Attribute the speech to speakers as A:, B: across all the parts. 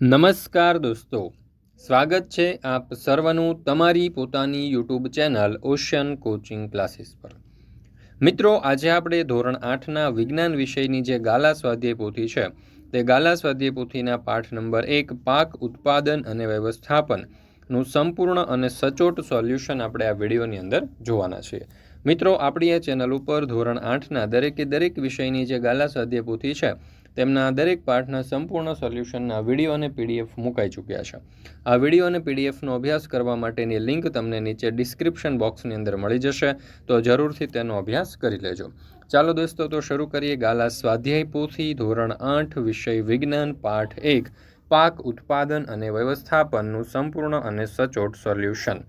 A: નમસ્કાર દોસ્તો. સ્વાગત છે આપ સર્વનું તમારી પોતાની YouTube channel Ocean coaching classes પર. મિત્રો, આજે આપણે ધોરણ આઠના વિજ્ઞાન વિષયની જે ગાલા સ્વાધ્યાય પોથી છે, તે ગાલા સ્વાધ્યાય પોથીના પાઠ નંબર એક, પાક ઉત્પાદન અને વ્યવસ્થાપનનું સંપૂર્ણ અને સચોટ સોલ્યુશન આપણે આ વિડીયોની અંદર જોવાના છીએ. મિત્રો, આપણી આ ચેનલ ઉપર ધોરણ આઠના દરેકે દરેક વિષયની જે ગાલા સ્વાધ્યાય પોથી છે તેમના દરેક પાઠના સંપૂર્ણ સોલ્યુશનના વીડિયો અને પીડીએફ મુકાઈ ચૂક્યા છે. આ વીડિયો અને પીડીએફનો અભ્યાસ કરવા માટેની લિંક તમને નીચે ડિસ્ક્રિપ્શન બોક્સની અંદર મળી જશે, તો જરૂરથી તેનો અભ્યાસ કરી લેજો. ચાલો દોસ્તો, તો શરૂ કરીએ ગાલા સ્વાધ્યાય પોથી, ધોરણ આઠ, વિષય વિજ્ઞાન, પાઠ એક, પાક ઉત્પાદન અને વ્યવસ્થાપનનું સંપૂર્ણ અને સચોટ સોલ્યુશન.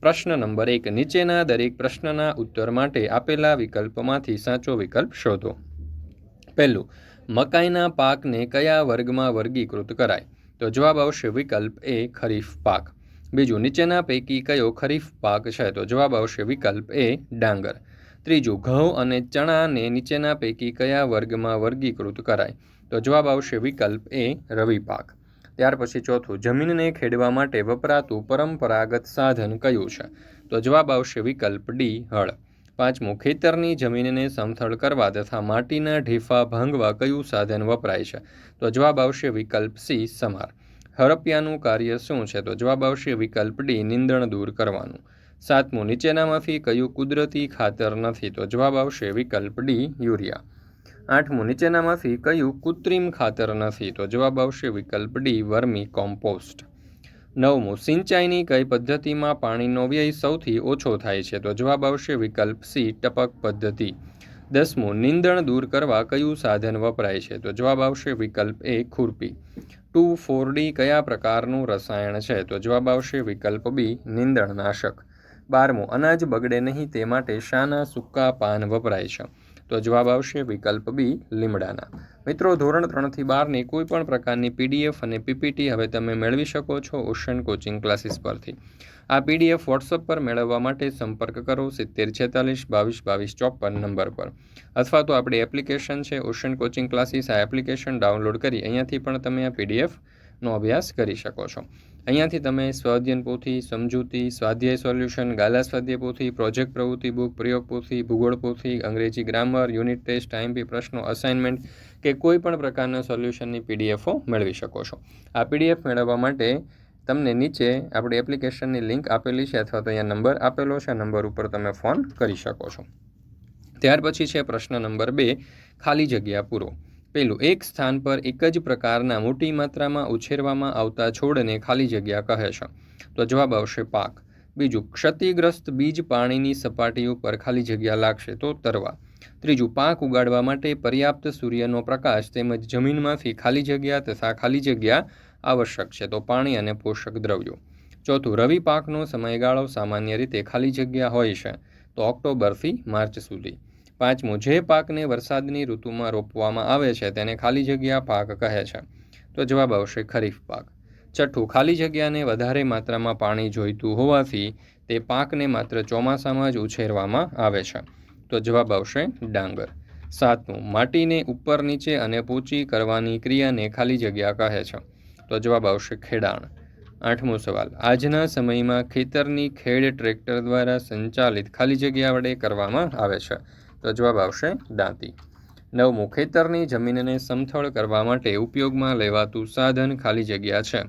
A: પ્રશ્ન નંબર એક, નીચેના દરેક પ્રશ્નના ઉત્તર માટે આપેલા વિકલ્પમાંથી સાચો વિકલ્પ શોધો. પહેલું મકાઈના પાકને કયા વર્ગમાં વર્ગીકૃત કરાય? તો જવાબ આવશે વિકલ્પ એ, ખરીફ પાક. બીજું, નીચેના પૈકી કયો ખરીફ પાક છે? તો જવાબ આવશે વિકલ્પ એ, ડાંગર. ત્રીજું, ઘઉં અને ચણાને નીચેના પૈકી કયા વર્ગમાં વર્ગીકૃત કરાય? તો જવાબ આવશે વિકલ્પ એ, રવિ પાક. ત્યાર પછી ચોથું, જમીનને ખેડવા માટે વપરાતું પરંપરાગત સાધન કયું છે? તો જવાબ આવશે વિકલ્પ ડી, હળ. પાંચમું ખેતરની જમીનને સમથળ કરવા તથા માટીના ઢીફા ભાંગવા કયું સાધન વપરાય છે? તો જવાબ આવશે વિકલ્પ સી, સમાર. હડપિયાનું કાર્ય શું છે? તો જવાબ આવશે વિકલ્પ ડી, નિંદણ દૂર કરવાનું. સાતમું, નીચેનામાંથી કયું કુદરતી ખાતર નથી? તો જવાબ આવશે વિકલ્પ ડી, યુરિયા. આઠમું, નીચેનામાંથી કયું કૃત્રિમ ખાતર નથી? તો જવાબ આવશે વિકલ્પ ડી, વર્મી કોમ્પોસ્ટ. નવમું, સિંચાઈની કઈ પદ્ધતિમાં પાણીનો વ્યય સૌથી ઓછો થાય છે? તો જવાબ આવશે વિકલ્પ સી, ટપક પદ્ધતિ. દસમું, નિંદણ દૂર કરવા કયું સાધન વપરાય છે? તો જવાબ આવશે વિકલ્પ એ, ખુરપી. ટુ, ફોર ડી, કયા પ્રકારનું રસાયણ છે? તો જવાબ આવશે વિકલ્પ બી, નિંદણનાશક. બારમું, અનાજ બગડે નહીં તે માટે શાના સૂકા પાન વપરાય છે? તો જવાબ આવશે વિકલ્પ બી લીમડાના. મિત્રો, ધોરણ ત્રણથી બારની કોઈ પણ પ્રકારની પીડીએફ અને પીપીટી હવે તમે મેળવી શકો છો ઓશન કોચિંગ ક્લાસીસ પરથી. આ પીડીએફ વોટ્સઅપ પર મેળવવા માટે સંપર્ક કરો સિત્તેર છેતાલીસ બાવીસ બાવીસ ચોપન નંબર પર. અથવા તો આપણી એપ્લિકેશન છે ઓશન કોચિંગ ક્લાસીસ. આ એપ્લિકેશન ડાઉનલોડ કરી અહીંયાથી પણ તમે આ પીડીએફનો અભ્યાસ કરી શકો છો. અહીંયાથી તમે સ્વાધ્યન પોથી, સમજૂતી, સ્વાધ્યાય સોલ્યુશન, ગાલા સ્વાધ્યાય પોથી, પ્રોજેક્ટ પ્રવૃત્તિ, બુક પ્રયોગ પોથી, ભૂગોળ પોથી, અંગ્રેજી ગ્રામર, યુનિટ ટેસ્ટ ટાઈમપી પ્રશ્નો અસાઇનમેન્ટ કે કોઈ પણ પ્રકારના સોલ્યુશનની પીડીએફો મેળવી શકો છો. આ પીડીએફ મેળવવા માટે તમને નીચે આપણી એપ્લિકેશનની લિંક આપેલી છે અથવા તો અહીંયા નંબર આપેલો છે. નંબર ઉપર તમે ફોન કરી શકો છો. ત્યાર પછી છે પ્રશ્ન નંબર બે, ખાલી જગ્યા પૂરો. પેલું એક સ્થાન પર એક જ પ્રકારના મોટી માત્રામાં ઉછેરવામાં આવતા છોડને ખાલી જગ્યા કહે છે. તો જવાબ આવશે પાક. બીજું, ક્ષતિગ્રસ્ત બીજ પાણીની સપાટી ઉપર ખાલી જગ્યા લાગશે તો તરવા. ત્રીજું, પાક ઉગાડવા માટે પર્યાપ્ત સૂર્યનો પ્રકાશ તેમજ જમીનમાંથી ખાલી જગ્યા તથા ખાલી જગ્યા આવશ્યક છે, તો પાણી અને પોષક દ્રવ્યો. ચોથું, રવિ પાકનો સમયગાળો સામાન્ય રીતે ખાલી જગ્યા હોય છે, તો ઓક્ટોબરથી માર્ચ સુધી. પાંચમું જે પાકને વરસાદની ઋતુમાં રોપવામાં આવે છે, તેને ખાલી જગ્યા પાક કહે છે. તો જવાબ આવશે ખરીફ પાક. છઠ્ઠું ખાલી જગ્યાને વધારે માત્રામાં પાણી જોઈતું હોવાથી તે પાકને માત્ર ચોમાસામાં જ ઉછેરવામાં આવે છે. તો જવાબ આવશે ડાંગર. સાતમું, માટીને ઉપર નીચે અને પોચી કરવાની ક્રિયાને ખાલી જગ્યા કહે છે. તો જવાબ આવશે ખેડાણ. આઠમો સવાલ, આજના સમયમાં ખેતરની ખેડ ટ્રેક્ટર દ્વારા સંચાલિત ખાલી જગ્યા વડે કરવામાં આવે છે. તો જવાબ આવશે દાંતી. નવમું, ખેતરની જમીનને સમથળ કરવા માટે ઉપયોગમાં લેવાતું સાધન ખાલી જગ્યા છે.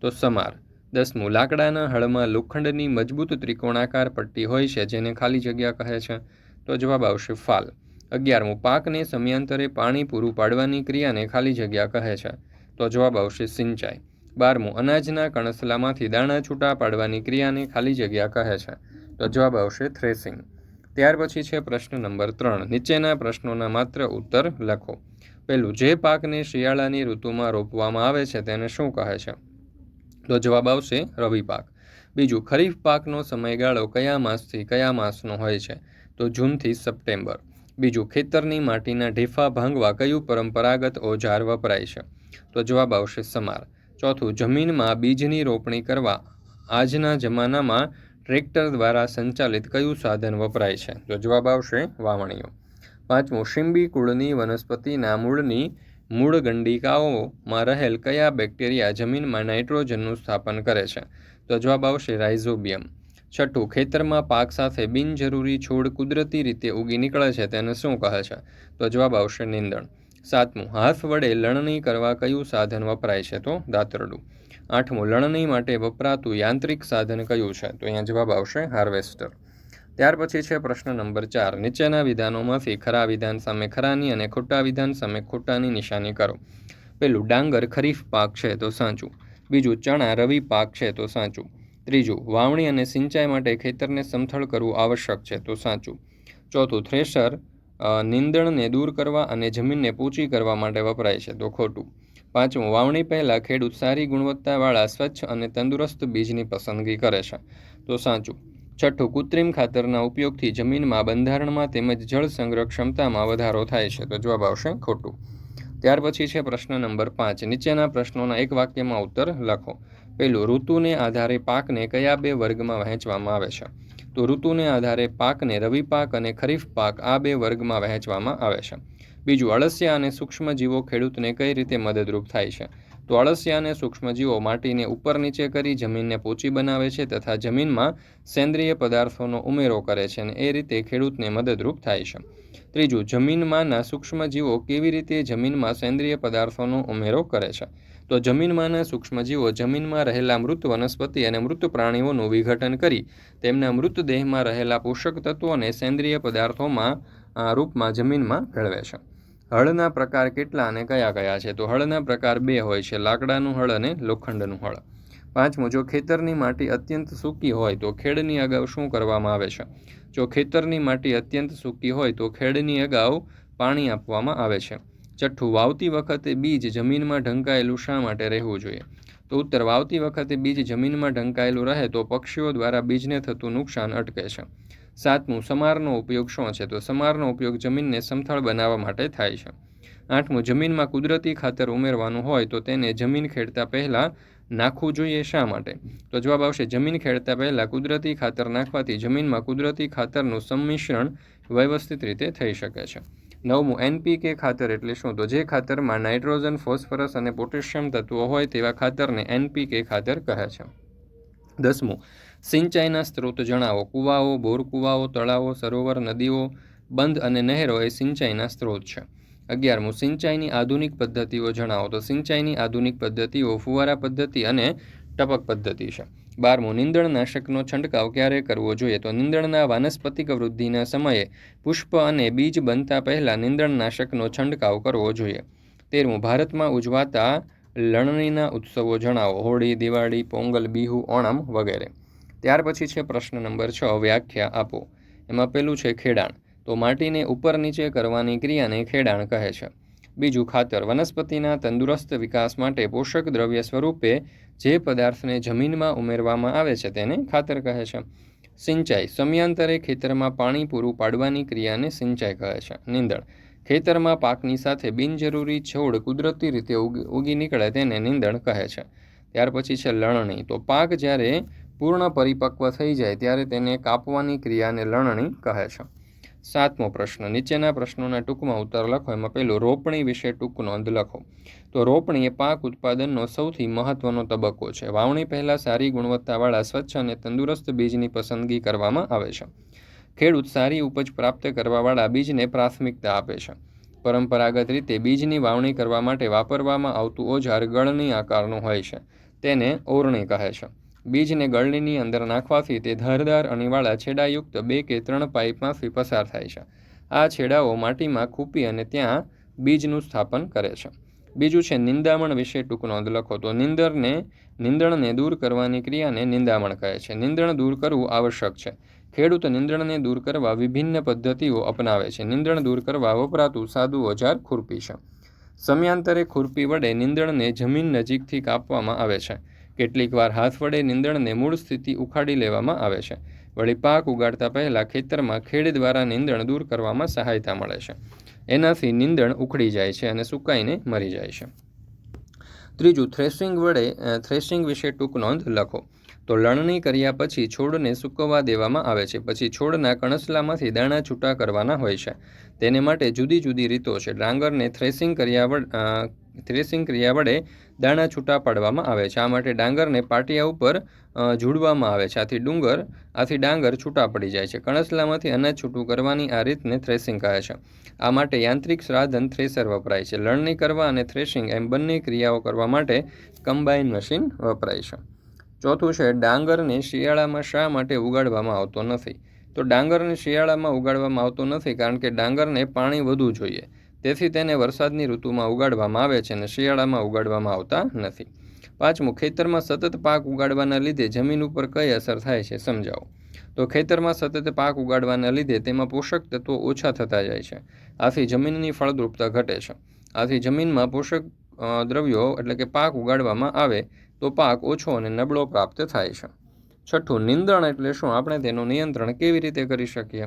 A: તો સમાર. દસમું, લાકડાના હળમાં લોખંડની મજબૂત ત્રિકોણાકાર પટ્ટી હોય છે, જેને ખાલી જગ્યા કહે છે. તો જવાબ આવશે ફાલ. અગિયારમું, પાકને સમયાંતરે પાણી પૂરું પાડવાની ક્રિયાને ખાલી જગ્યા કહે છે. તો જવાબ આવશે સિંચાઈ. બારમું, અનાજના કણસલામાંથી દાણા છૂટા પાડવાની ક્રિયાને ખાલી જગ્યા કહે છે. તો જવાબ આવશે થ્રેસિંગ. ત્યાર પછી છે પ્રશ્ન નંબર ત્રણ. નીચેના પ્રશ્નોના માત્ર ઉત્તર લખો. પહેલું, જે પાકને શિયાળાની ઋતુમાં રોપવામાં આવે છે તેને શું કહે છે? તો જવાબ આવશે રવિ પાક. બીજું, ખરીફ પાકનો સમયગાળો કયા માસથી કયા માસનો હોય છે? તો જૂનથી સપ્ટેમ્બર. બીજું, ખેતરની માટીના ઢેફા ભાંગવા કયું પરંપરાગત ઓજાર વપરાય છે? તો જવાબ આવશે સમાર. ચોથું, જમીનમાં બીજની રોપણી કરવા આજના જમાનામાં ટ્રેક્ટર દ્વારા સંચાલિત કયું સાધન વપરાય છે? તો જવાબ આવશે વાવણીઓ. પાંચમું, શિંબી કુળની વનસ્પતિના મૂળની મૂળ ગંડિકાઓમાં રહેલ કયા બેક્ટેરિયા જમીનમાં નાઇટ્રોજનનું સ્થાપન કરે છે? તો જવાબ આવશે રાઇઝોબિયમ. છઠ્ઠું, ખેતરમાં પાક સાથે બિનજરૂરી છોડ કુદરતી રીતે ઉગી નીકળે છે, તેને શું કહે છે? તો જવાબ આવશે નીંદણ. સાતમું, હાથ વડે લણણી કરવા કયું સાધન વપરાય છે? તો દાતરડું. આઠમું, લણણી માટે વપરાતું યાંત્રિક સાધન કયું છે? તો અહીંયા જવાબ આવશે, હાર્વેસ્ટર. ત્યાર પછી છે પ્રશ્ન નંબર ચાર. નીચેના વિધાનોમાંથી ખરા વિધાન સામે ખરાની અને ખોટા વિધાન સામે ખોટાની નિશાની કરો. પેલું, ડાંગર ખરીફ પાક છે, તો સાચું. બીજું, ચણા રવિ પાક છે, તો સાચું. ત્રીજું, વાવણી અને સિંચાઈ માટે ખેતરને સમથળ કરવું આવશ્યક છે, તો સાચું. ચોથું, થ્રેશર નીંદણને દૂર કરવા અને જમીનને પોચી કરવા માટે વપરાય છે, તો ખોટું. પાંચમું વાવણી પહેલાં ખેડૂત સારી ગુણવત્તાવાળા, સ્વચ્છ અને તંદુરસ્ત બીજની પસંદગી કરે છે. તો સાચું. છઠ્ઠું, કૃત્રિમ ખાતરના ઉપયોગથી જમીનમાં બંધારણમાં તેમજ જળ સંગ્રહ ક્ષમતામાં વધારો થાય છે. તો જવાબ આવશે ખોટું. ત્યાર પછી છે પ્રશ્ન નંબર પાંચ. નીચેના પ્રશ્નોના એક વાક્યમાં ઉત્તર લખો. પહેલું, ઋતુને આધારે પાકને કયા બે વર્ગમાં વહેંચવામાં આવે છે? તો ઋતુને આધારે પાકને રવિ પાક અને ખરીફ પાક આ બે વર્ગમાં વહેંચવામાં આવે છે. બીજું અળસિયા અને સૂક્ષ્મજીવો ખેડૂતને કઈ રીતે મદદરૂપ થાય છે? તો અળસિયા અને સૂક્ષ્મજીવો માટીને ઉપર નીચે કરી જમીનને પોચી બનાવે છે તથા જમીનમાં સેન્દ્રિય પદાર્થોનો ઉમેરો કરે છે અને એ રીતે ખેડૂતને મદદરૂપ થાય છે. ત્રીજું, જમીનમાંના સૂક્ષ્મજીવો કેવી રીતે જમીનમાં સેન્દ્રિય પદાર્થોનો ઉમેરો કરે છે? તો જમીનમાંના સૂક્ષ્મજીવો જમીનમાં રહેલા મૃત વનસ્પતિ અને મૃત પ્રાણીઓનું વિઘટન કરી તેમના મૃતદેહમાં રહેલા પોષક તત્વોને સેન્દ્રિય પદાર્થોમાં રૂપમાં જમીનમાં ભેળવે છે. હળના પ્રકાર કેટલા અને કયા કયા છે? તો હળના પ્રકાર બે હોય છે, લાકડાનું હળ અને લોખંડનું હળ. પાંચમું, જો ખેતરની માટી અત્યંત સૂકી હોય, તો ખેડની અગાઉ શું કરવામાં આવે છે? જો ખેતરની માટી અત્યંત સૂકી હોય, તો ખેડની અગાઉ પાણી આપવામાં આવે છે. છઠ્ઠું, વાવતી વખતે બીજ જમીનમાં ઢંકાયેલું શા માટે રહેવું જોઈએ? તો ઉત્તર, વાવતી વખતે બીજ જમીનમાં ઢંકાયેલું રહે તો પક્ષીઓ દ્વારા બીજને થતું નુકસાન અટકે છે. સાતમું, સમારનો ઉપયોગ શું છે? તો સમારનો ઉપયોગ જમીનને સમથળ બનાવવા માટે થાય છે. આઠમું, જમીનમાં કુદરતી ખાતર ઉમેરવાનું હોય તો તેને જમીન ખેડતા પહેલાં નાખવું જોઈએ શા માટે? તો જવાબ આવશે, જમીન ખેડતા પહેલાં કુદરતી ખાતર નાખવાથી જમીનમાં કુદરતી ખાતરનું સંમિશ્રણ વ્યવસ્થિત રીતે થઈ શકે છે. નવમું, એનપીકે ખાતર એટલે શું? તો જે ખાતરમાં નાઇટ્રોજન, ફોસ્ફરસ અને પોટેશિયમ તત્વો હોય તેવા ખાતરને એનપીકે ખાતર કહે છે. દસમું સિંચાઈના સ્ત્રોત જણાવો. કૂવાઓ, બોરકૂવાઓ, તળાવો, સરોવર, નદીઓ, બંધ અને નહેરો એ સિંચાઈના સ્ત્રોત છે. અગિયારમું, સિંચાઈની આધુનિક પદ્ધતિઓ જણાવો. તો સિંચાઈની આધુનિક પદ્ધતિઓ ફુવારા પદ્ધતિ અને ટપક પદ્ધતિ છે. બારમું, નીંદણનાશકનો છંટકાવ ક્યારે કરવો જોઈએ? તો નીંદણના વાનસ્પતિક વૃદ્ધિના સમયે પુષ્પ અને બીજ બનતા પહેલાં નીંદણનાશકનો છંટકાવ કરવો જોઈએ. તેરમું, ભારતમાં ઉજવાતા લણણીના ઉત્સવો જણાવો. હોળી, દિવાળી, પોંગલ, બિહુ, ઓણમ વગેરે. ત્યાર પછી છે પ્રશ્ન નંબર છ, વ્યાખ્યા આપો. એમાં પેલું છે ખેડાણ. તો માટીને ઉપર નીચે કરવાની ક્રિયાને ખેડાણ કહે છે. બીજું, ખાતર. વનસ્પતિના તંદુરસ્ત વિકાસ માટે પોષક દ્રવ્ય સ્વરૂપે જે પદાર્થને જમીનમાં ઉમેરવામાં આવે છે તેને ખાતર કહે છે. સિંચાઈ. સમયાંતરે ખેતરમાં પાણી પૂરું પાડવાની ક્રિયાને સિંચાઈ કહે છે. નીંદણ. ખેતરમાં પાકની સાથે બિનજરૂરી છોડ કુદરતી રીતે ઉગી નીકળે તેને નીંદણ કહે છે. ત્યાર પછી છે લણણી. તો પાક જ્યારે પૂર્ણ પરિપક્વ થઈ જાય ત્યારે તેને કાપવાની ક્રિયાને લણણી કહે છે. સાતમો પ્રશ્ન. નીચેના પ્રશ્નોના ટૂંકમાં ઉત્તર લખો. એમાં પહેલું, રોપણી વિશે ટૂંક નોંધ લખો. તો રોપણી એ પાક ઉત્પાદનનો સૌથી મહત્વનો તબક્કો છે. વાવણી પહેલાં સારી ગુણવત્તાવાળા, સ્વચ્છ અને તંદુરસ્ત બીજની પસંદગી કરવામાં આવે છે. ખેડૂત સારી ઉપજ પ્રાપ્ત કરવાવાળા બીજને પ્રાથમિકતા આપે છે. પરંપરાગત રીતે બીજની વાવણી કરવા માટે વાપરવામાં આવતું ઓજાર ગળની આકારનું હોય છે. તેને ઓરણી કહે છે. બીજને ગળણીની અંદર નાખવાથી તે ધારદાર અણીવાળા છેડાયુક્ત બે કે ત્રણ પાઇપમાંથી પસાર થાય છે. આ છેડાઓ માટીમાં ખૂપી અને ત્યાં બીજનું સ્થાપન કરે છે. બીજું છે નિંદામણ વિશે ટૂંક નોંધ લખો તો નિંદરને, નિંદણને દૂર કરવાની ક્રિયાને નિંદામણ કહે છે. નિંદણ દૂર કરવું આવશ્યક છે. ખેડૂત નિંદણને દૂર કરવા વિભિન્ન પદ્ધતિઓ અપનાવે છે. નિંદણ દૂર કરવા વપરાતું સાદું ઓજાર ખુરપી છે. સમયાંતરે ખુરપી વડે નિંદણને જમીન નજીકથી કાપવામાં આવે છે. કેટલીકવાર હાથ વડે નીંદણને મૂળ સ્થિતિ ઉખાડી લેવામાં આવે છે. વળી પાક ઉગાડતા પહેલાં ખેતરમાં ખેડ દ્વારા નીંદણ દૂર કરવામાં સહાયતા મળે છે. એનાથી નીંદણ ઉખડી જાય છે અને સુકાઈને મરી જાય છે. ત્રીજું, થ્રેશિંગ વડે થ્રેસિંગ વિશે ટૂંક નોંધ લખો. તો લણણી કર્યા પછી છોડને સૂકવવા દેવામાં આવે છે. પછી છોડના કણસલામાંથી દાણા છૂટા કરવાના હોય છે. તેને માટે જુદી જુદી રીતો છે. ડાંગરને થ્રેસિંગ કર્યા થ્રેસિંગ ક્રિયા વડે દાણા છૂટા પાડવામાં આવે છે. આ માટે ડાંગરને પાટિયા ઉપર ઝૂડવામાં આવે છે. આથી ડુંગર, આથી ડાંગર છૂટા પડી જાય છે. કણસલામાંથી અનાજ છૂટું કરવાની આ રીતને થ્રેસિંગ કહે છે. આ માટે યાંત્રિક સાધન થ્રેસર વપરાય છે. લણણી કરવા અને થ્રેસિંગ એમ બંને ક્રિયાઓ કરવા માટે કમ્બાઈન મશીન વપરાય છે. ચોથું છે, ડાંગરને શિયાળામાં શા માટે ઉગાડવામાં આવતો નથી? તો ડાંગરને શિયાળામાં ઉગાડવામાં આવતો નથી કારણ કે ડાંગરને પાણી વધુ જોઈએ. તેથી તેને વરસાદની ઋતુમાં ઉગાડવામાં આવે છે અને શિયાળામાં ઉગાડવામાં આવતા નથી. પાંચમું, ખેતરમાં સતત પાક ઉગાડવાના લીધે જમીન ઉપર કઈ અસર થાય છે સમજાવો. તો ખેતરમાં સતત પાક ઉગાડવાના લીધે તેમાં પોષક તત્વો ઓછા થતા જાય છે. આથી જમીનની ફળદ્રુપતા ઘટે છે. આથી જમીનમાં પોષક દ્રવ્યો એટલે કે પાક ઉગાડવામાં આવે, તો પાક ઓછો અને નબળો પ્રાપ્ત થાય છે. છઠ્ઠું નિંદણ એટલે શું? આપણે તેનું નિયંત્રણ કેવી રીતે કરી શકીએ?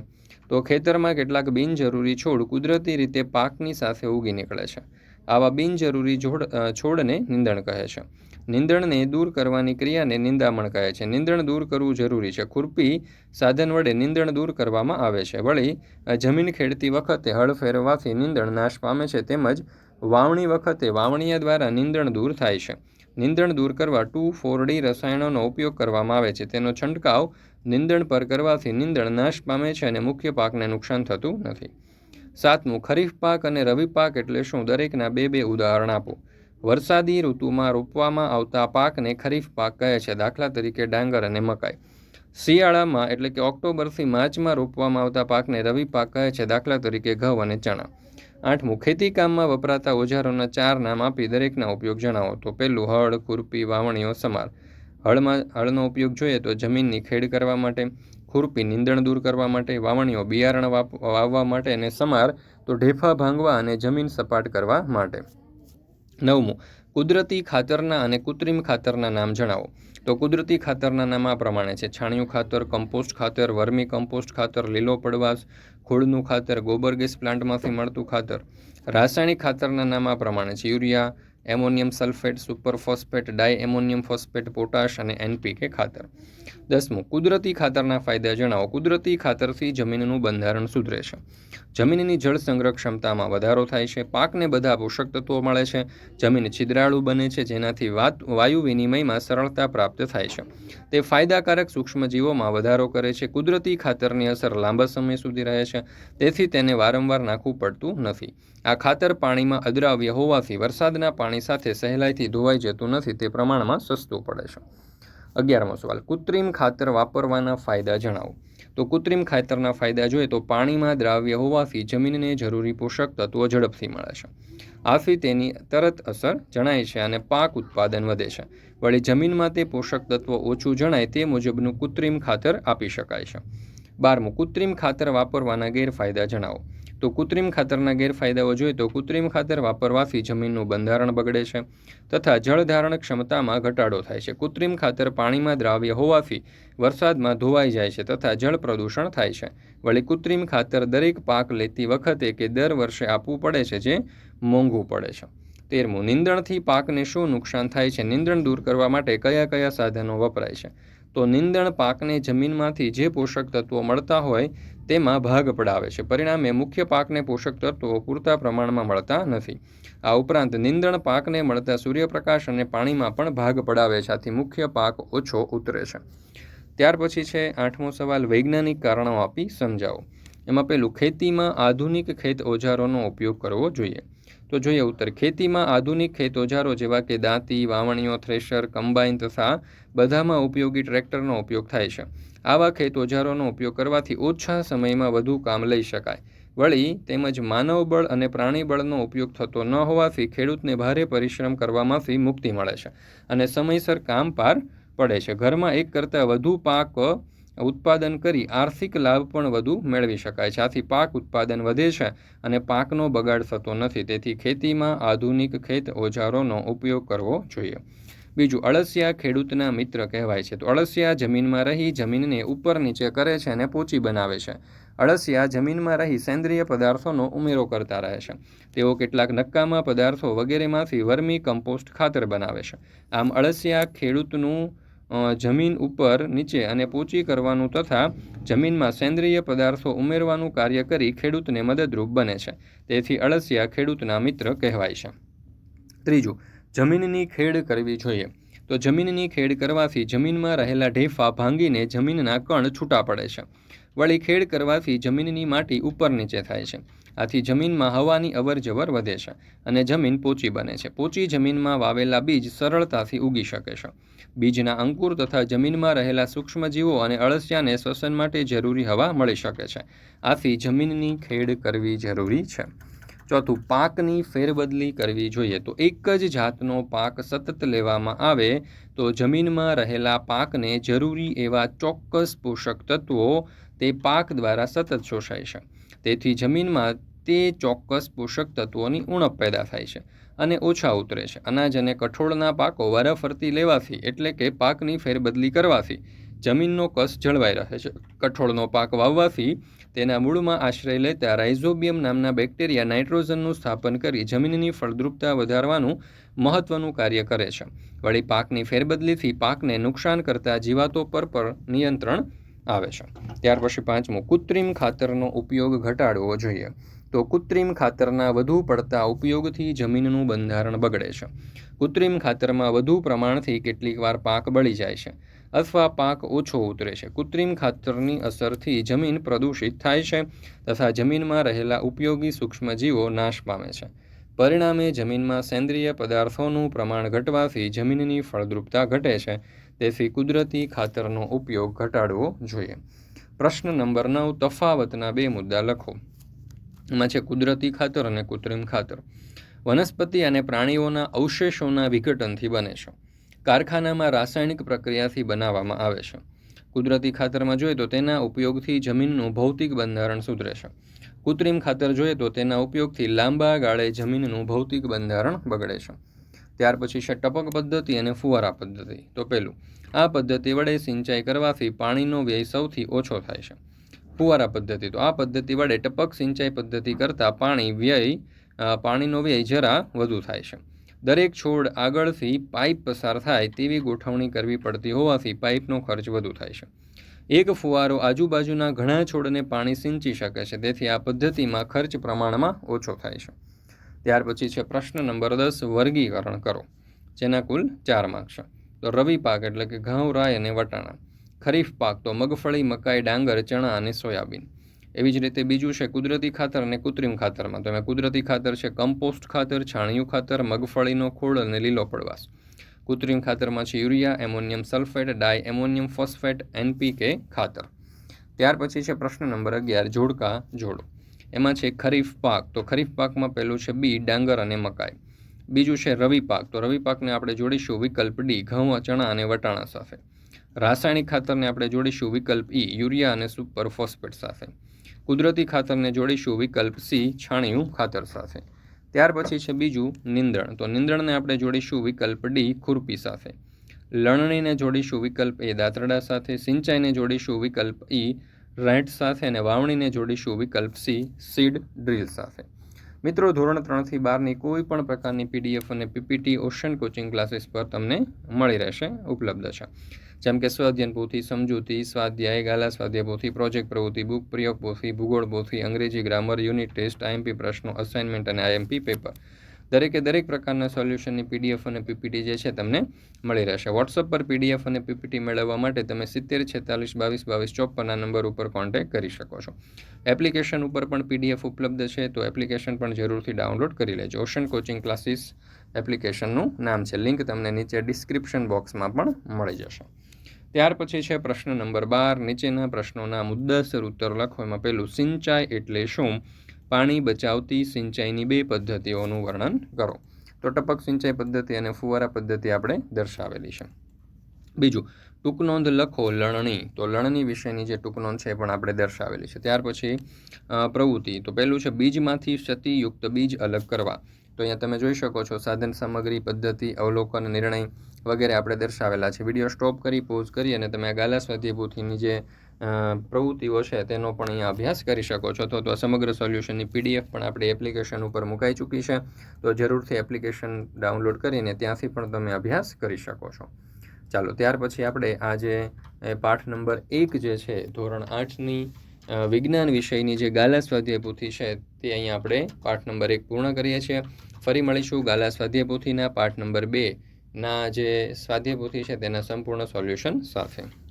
A: તો ખેતરમાં કેટલાક બિનજરૂરી છોડ કુદરતી રીતે પાકની સાથે ઉગી નીકળે છે. આવા બિનજરૂરી જોડ છોડને નિંદણ કહે છે. નિંદણને દૂર કરવાની ક્રિયાને નિંદામણ કહે છે. નિંદણ દૂર કરવું જરૂરી છે. ખુરપી સાધન વડે નિંદણ દૂર કરવામાં આવે છે. વળી જમીન ખેડતી વખતે હળ ફેરવાથી નિંદણ નાશ પામે છે. તેમજ વાવણી વખતે વાવણીયા દ્વારા નિંદણ દૂર થાય છે. નિંદણ દૂર કરવા ટુ ફોર ડી રસાયણોનો ઉપયોગ કરવામાં આવે છે. તેનો છંટકાવ નિંદણ પર કરવાથી નિંદણ નાશ પામે છે અને મુખ્ય પાકને નુકસાન થતું નથી. સાતમું, ખરીફ પાક અને રવિ પાક એટલે શું? દરેકના બે બે ઉદાહરણ આપો. વરસાદી ઋતુમાં રોપવામાં આવતા પાકને ખરીફ પાક કહે છે. દાખલા તરીકે ડાંગર અને મકાઈ. શિયાળામાં એટલે કે ઓક્ટોબરથી માર્ચમાં રોપવામાં આવતા પાકને રવિ પાક કહે છે. દાખલા તરીકે ઘઉં અને ચણા. આઠમું ખેતી કામમાં વપરાતા ઓજારોના ચાર નામ આપી દરેકના ઉપયોગ જણાવો. તો પહેલું હળ, ખુરપી, વાવણીઓ, સમાર. હળમાં, હળનો ઉપયોગ જોઈએ તો જમીનની ખેડ કરવા માટે, ખુરપી નીંદણ દૂર કરવા માટે, વાવણીઓ બિયારણ વાવવા માટે અને સમાર તો ઢેફા ભાંગવા અને જમીન સપાટ કરવા માટે. નવમું કુદરતી ખાતરના અને કૃત્રિમ ખાતરના નામ જણાવો. તો કુદરતી ખાતરના નામ આ પ્રમાણે છે. છાણિયું ખાતર, કમ્પોસ્ટ ખાતર, વર્મી કમ્પોસ્ટ ખાતર, લીલો પડવાશ ખોળનું ખાતર, ગોબર ગેસ પ્લાન્ટમાંથી મળતું ખાતર. રાસાયણિક ખાતરના નામ આ પ્રમાણે છે. Urea ammonium sulphate super phosphate di ammonium phosphate, potash અને એનપીકે ખાતર. દસમું, કુદરતી ખાતરના ફાયદા જણાવો. કુદરતી ખાતરથી જમીનનું બંધારણ સુધરે છે. જમીનની જળ સંગ્રહ ક્ષમતામાં વધારો થાય છે. પાકને બધા પોષક તત્વો મળે છે. જમીન છિદ્રાળુ બને છે, જેનાથી વાયુ વિનિમયમાં સરળતા પ્રાપ્ત થાય છે. તે ફાયદાકારક સૂક્ષ્મજીવોમાં વધારો કરે છે. કુદરતી ખાતરની અસર લાંબા સમય સુધી રહે છે. તેથી તેને વારંવાર નાખવું પડતું નથી. આ ખાતર પાણીમાં અદ્રાવ્ય હોવાથી વરસાદના પાણી સાથે સહેલાઈથી ધોવાઈ જતું નથી તે પ્રમાણમાં સસ્તું પડે છે. અગિયારમો સવાલ, કૃત્રિમ ખાતર વાપરવાના ફાયદા જણાવો. તો કૃત્રિમ ખાતરના ફાયદા જોઈએ તો પાણીમાં દ્રાવ્ય હોવાથી જમીનને જરૂરી પોષક તત્વો ઝડપથી મળે છે. આથી તેની તરત અસર જણાય છે અને પાક ઉત્પાદન વધે છે. વળી જમીનમાં તે પોષક તત્વો ઓછું જણાય તે મુજબનું કૃત્રિમ ખાતર આપી શકાય છે. બારમું, કૃત્રિમ ખાતર વાપરવાના ગેરફાયદા જણાવો. તો કૃત્રિમ ખાતરના ગેરફાયદાઓ જોઈએ તો કૃત્રિમ ખાતર વાપરવાથી જમીનનું બંધારણ બગડે છે તથા જળધારણ ક્ષમતામાં ઘટાડો થાય છે. કૃત્રિમ ખાતર પાણીમાં દ્રાવ્ય હોવાથી વરસાદમાં ધોવાઈ જાય છે તથા જળ પ્રદૂષણ થાય છે. વળી કૃત્રિમ ખાતર દરેક પાક લેતી વખતે કે દર વર્ષે આપવું પડે છે જે મોંઘું પડે છે. તેરમું નિંદણથી પાકને શું નુકસાન થાય છે? નિંદણ દૂર કરવા માટે કયા કયા સાધનો વપરાય છે? તો નિંદણ પાકને જમીનમાંથી જે પોષક તત્વો મળતા હોય તેમાં ભાગ પડાવે છે. પરિણામે મુખ્ય પાકને પોષક તત્વો પૂરતા પ્રમાણમાં મળતા નથી. આ ઉપરાંત નિંદણ પાકને મળતા સૂર્યપ્રકાશ અને પાણીમાં પણ ભાગ પડાવે છે. આથી મુખ્ય પાક ઓછો ઉતરે છે. ત્યાર પછી છે આઠમો સવાલ, વૈજ્ઞાનિક કારણો આપી સમજાવો. એમાં પેલું, ખેતીમાં આધુનિક ખેત ઓજારોનો ઉપયોગ કરવો જોઈએ. તો જોઈએ ઉત્તર. ખેતીમાં આધુનિક ખેત ઓજારો જેવા કે દાંતી, વાવણીઓ, થ્રેશર કમ્બાઈન તથા બધામાં ઉપયોગી ટ્રેક્ટરનો ઉપયોગ થાય છે. આવા ખેત ઓજારોનો ઉપયોગ કરવાથી ઓછા સમયમાં વધુ કામ લઈ શકાય. વળી, તેમજ માનવ બળ અને પ્રાણી બળનો ઉપયોગ થતો ન હોવાથી ખેડૂતને ભારે પરિશ્રમ કરવામાંથી મુક્તિ મળે છે અને સમયસર કામ પાર પડે છે. ઘરમાં એક કરતાં વધુ પાક ઉત્પાદન કરી આર્થિક લાભ પણ વધુ મેળવી શકાય. છે આથી પાક ઉત્પાદન વધે છે અને પાકનો બગાડ થતો નથી, તેથી ખેતીમાં આધુનિક ખેત ઓજારોનો ઉપયોગ કરવો જોઈએ. બીજું, અળસિયા ખેડૂતના મિત્ર કહેવાય છે. તો અળસિયા જમીનમાં રહી જમીનને ઉપર નીચે કરે છે અને પોચી બનાવે છે. અળસિયા જમીનમાં રહી સેન્દ્રિય પદાર્થોનો ઉમેરો કરતા રહે છે. તેઓ કેટલાક નક્કામાં પદાર્થો વગેરેમાંથી વર્મી કમ્પોસ્ટ ખાતર બનાવે છે. આમ અળસિયા ખેડૂતનું જમીન ઉપર નીચે અને પોચી કરવાનું તથા જમીનમાં સેન્દ્રિય પદાર્થો ઉમેરવાનું કાર્ય કરી ખેડૂતને મદદરૂપ બને છે. તેથી અળસિયા ખેડૂતના મિત્ર કહેવાય છે. ત્રીજું, જમીનની ખેડ કરવી જોઈએ. તો જમીનની ખેડ કરવાથી જમીનમાં રહેલા ઢેફા ભાંગીને જમીનના કણ છૂટા પડે છે. વળી ખેડ કરવાથી જમીનની માટી ઉપર નીચે થાય છે. આથી જમીનમાં હવાની અવરજવર વધે છે અને જમીન પોચી બને છે. પોચી જમીનમાં વાવેલા બીજ સરળતાથી ઉગી શકે છે. બીજના અંકુર તથા જમીનમાં રહેલા સૂક્ષ્મજીવો અને અળસિયાને શ્વસન માટે જરૂરી હવા મળી શકે છે. આથી જમીનની ખેડ કરવી જરૂરી છે. ચોથું, પાકની ફેરબદલી કરવી જોઈએ. તો એક જ જાતનો પાક સતત લેવામાં આવે તો જમીનમાં રહેલા પાકને જરૂરી એવા ચોક્કસ પોષક તત્વો તે પાક દ્વારા સતત શોષાય છે. તેથી જમીનમાં તે ચોક્કસ પોષક તત્વોની ઉણપ પેદા થાય છે અને ઓછા ઉતરે છે. અનાજ અને કઠોળના પાકો વારાફરતી લેવાથી એટલે કે પાકની ફેરબદલી કરવાથી જમીનનો કસ જળવાઈ રહે છે. કઠોળનો પાક વાવવાથી તેના મૂળમાં આશ્રય લેતા રાઇઝોબિયમ નામના બેક્ટેરિયા નાઇટ્રોજનનું સ્થાપન કરી જમીનની ફળદ્રુપતા વધારવાનું મહત્વનું કાર્ય કરે છે. વળી પાકની ફેરબદલીથી પાકને નુકસાન કરતા જીવાતો પર પર નિયંત્રણ આવે છે. ત્યાર પછી પાંચમું, કૃત્રિમ ખાતરનો ઉપયોગ ઘટાડવો જોઈએ. તો કૃત્રિમ ખાતરના વધુ પડતા ઉપયોગથી જમીનનું બંધારણ બગડે છે. કૃત્રિમ ખાતરમાં વધુ પ્રમાણથી કેટલીક વાર પાક બળી જાય છે અથવા પાક ઓછો ઉતરે છે. કૃત્રિમ ખાતરની અસરથી જમીન પ્રદૂષિત થાય છે તથા જમીનમાં રહેલા ઉપયોગી સૂક્ષ્મજીવો નાશ પામે છે. પરિણામે જમીનમાં સેન્દ્રિય પદાર્થોનું પ્રમાણ ઘટવાથી જમીનની ફળદ્રુપતા ઘટે છે તેથી કુદરતી ખાતરનો ઉપયોગ ઘટાડવો જોઈએ. પ્રશ્ન નંબર નવ, તફાવતના બે મુદ્દા લખો. એમાં છે કુદરતી ખાતર અને કૃત્રિમ ખાતર. વનસ્પતિ અને પ્રાણીઓના અવશેષોના વિઘટનથી બને છે. કારખાનામાં રાસાયણિક પ્રક્રિયાથી બનાવવામાં આવે છે. કુદરતી ખાતરમાં જોઈએ તો તેના ઉપયોગથી જમીનનું ભૌતિક બંધારણ સુધરે છે. કૃત્રિમ ખાતર જોઈએ તો તેના ઉપયોગથી લાંબા ગાળે જમીનનું ભૌતિક બંધારણ બગડે છે. ત્યાર પછી છે ટપક પદ્ધતિ અને ફુવારા પદ્ધતિ. તો પહેલું, આ પદ્ધતિ વડે સિંચાઈ કરવાથી પાણીનો વ્યય સૌથી ઓછો થાય છે. ફુવારા પદ્ધતિ. તો આ પદ્ધતિ વડે ટપક સિંચાઈ પદ્ધતિ કરતાં પાણી વ્યય પાણીનો વ્યય જરા વધુ થાય છે. દરેક છોડ આગળથી પાઇપ પસાર થાય તેવી ગોઠવણી કરવી પડતી હોવાથી પાઇપનો ખર્ચ વધુ થાય છે. એક ફુવારો આજુબાજુના ઘણા છોડને પાણી સિંચી શકે છે, તેથી આ પદ્ધતિમાં ખર્ચ પ્રમાણમાં ઓછો થાય છે. ત્યાર પછી છે પ્રશ્ન નંબર દસ, વર્ગીકરણ કરો, જેના કુલ ચાર માર્ક છે. તો રવિ પાક એટલે કે ઘઉં રાય અને વટાણા. ખરીફ પાક તો મગફળી, મકાઈ, ડાંગર, ચણા અને સોયાબીન. એવી જ રીતે બીજું છે કુદરતી ખાતર અને કૃત્રિમ ખાતરમાં. તો એમાં કુદરતી ખાતર છે કમ્પોસ્ટ ખાતર, છાણિયું ખાતર, મગફળીનો ખોળ અને લીલો પડવાશ કૃત્રિમ ખાતરમાં છે urea, ammonium sulphate di ammonium phosphate, NPK ખાતર. ત્યાર પછી છે પ્રશ્ન નંબર અગિયાર, જોડકા જોડો. એમાં છે ખરીફ પાક. તો ખરીફ પાકમાં પહેલું છે બી, ડાંગર અને મકાઈ. બીજું છે રવિ પાક. તો રવિ પાકને આપણે જોડીશું વિકલ્પ ડી ઘઉં ચણા અને વટાણા સાથે. રાસાયણિક ખાતરને આપણે જોડીશું વિકલ્પ ઈ, યુરિયા અને સુપર ફોસ્ફેટ સાથે. કુદરતી ખાતરને જોડીશું વિકલ્પ સી, છાણિયું ખાતર સાથે. ત્યાર પછી છે બીજું નિંદણ તો નિંદણને આપણે જોડીશું વિકલ્પ ડી, ખુરપી સાથે. લણણીને જોડીશું વિકલ્પ એ, દાંતરડા સાથે. સિંચાઈને જોડીશું વિકલ્પ ઈ રાઇટ સાથે અને વાવણીને જોડીશું વિકલ્પ સી, સીડ ડ્રીલ સાથે. મિત્રો, ધોરણ ત્રણથી બારની કોઈ પણ પ્રકારની પીડીએફ અને પીપીટી ઓશન કોચિંગ ક્લાસીસ પર તમને મળી રહેશે, ઉપલબ્ધ છે. જેમ કે સ્વાધ્યન પોથી, સમજૂતી, સ્વાધ્યાય, ગાલા સ્વાધ્યાય પોથી, પ્રોજેક્ટ પ્રવૃત્તિ, બુક પ્રયોગ પોથી, ભૂગોળ પોથી, અંગ્રેજી ગ્રામર, યુનિટ ટેસ્ટ આઈએમપી પ્રશ્નો, અસાઇનમેન્ટ અને આઈએમપી પેપર. દરેકે દરેક પ્રકારના સોલ્યુશનની પીડીએફ અને પીપીટી જે છે તમને મળી રહેશે. વોટ્સઅપ પર પીડીએફ અને પીપીટી મેળવવા માટે તમે સિત્તેર, છેતાલીસ, બાવીસ બાવીસ ચોપ્પનના નંબર ઉપર કોન્ટેક્ટ કરી શકો છો. એપ્લિકેશન ઉપર પણ પીડીએફ ઉપલબ્ધ છે, તો એપ્લિકેશન પણ જરૂરથી ડાઉનલોડ કરી લેજો. ઓશન કોચિંગ ક્લાસીસ એપ્લિકેશનનું નામ છે. લિંક તમને નીચે ડિસ્ક્રિપ્શન બોક્સમાં પણ મળી જશે. ત્યાર પછી છે પ્રશ્ન નંબર બાર. નીચેના પ્રશ્નોના મુદ્દાસર ઉત્તર લખો. એમાં પહેલું, સિંચાઈ એટલે શું? પાણી બચાવતી સિંચાઈની બે પદ્ધતિઓનું વર્ણન કરો. તો ટપક સિંચાઈ પદ્ધતિ અને ફુવારા પદ્ધતિ આપણે દર્શાવેલી છે. બીજું ટૂંકનોંધ લખો લણણી. તો લણણી વિશેની જે ટૂંકનોંધ છે એ પણ આપણે દર્શાવેલી છે. ત્યાર પછી પ્રવૃત્તિ. તો પહેલું છે, બીજમાંથી ક્ષતિયુક્ત બીજ અલગ કરવા. તો અહીંયા તમે જોઈ શકો છો, સાધન સામગ્રી પદ્ધતિ, અવલોકન નિર્ણય વગેરે આપણે દર્શાવેલા છે. વીડિયો સ્ટોપ કરી, પોઝ કરી અને તમે આ ગાલા સ્વાધ્યાયપોથીની જે પ્રવૃત્તિઓ છે તેનો પણ અહીંયા અભ્યાસ કરી શકો છો. તો સમગ્ર સોલ્યુશનની પીડીએફ પણ આપણી એપ્લિકેશન ઉપર મુકાઈ ચૂકી છે. તો જરૂરથી એપ્લિકેશન ડાઉનલોડ કરીને ત્યાંથી પણ તમે અભ્યાસ કરી શકો છો. ચાલો, ત્યાર પછી આપણે આજે પાઠ નંબર એક જે છે, ધોરણ આઠની વિજ્ઞાન વિષયની જે ગાલા સ્વાધ્યાય પોથી છે તે અહીંયા આપણે પાઠ નંબર એક પૂર્ણ કરીએ છીએ. ફરી મળીશું ગાલા સ્વાધ્યાય પોથીના પાઠ નંબર બે ના જે સ્વાધ્યાય પોથી છે તેના સંપૂર્ણ સોલ્યુશન સાથે.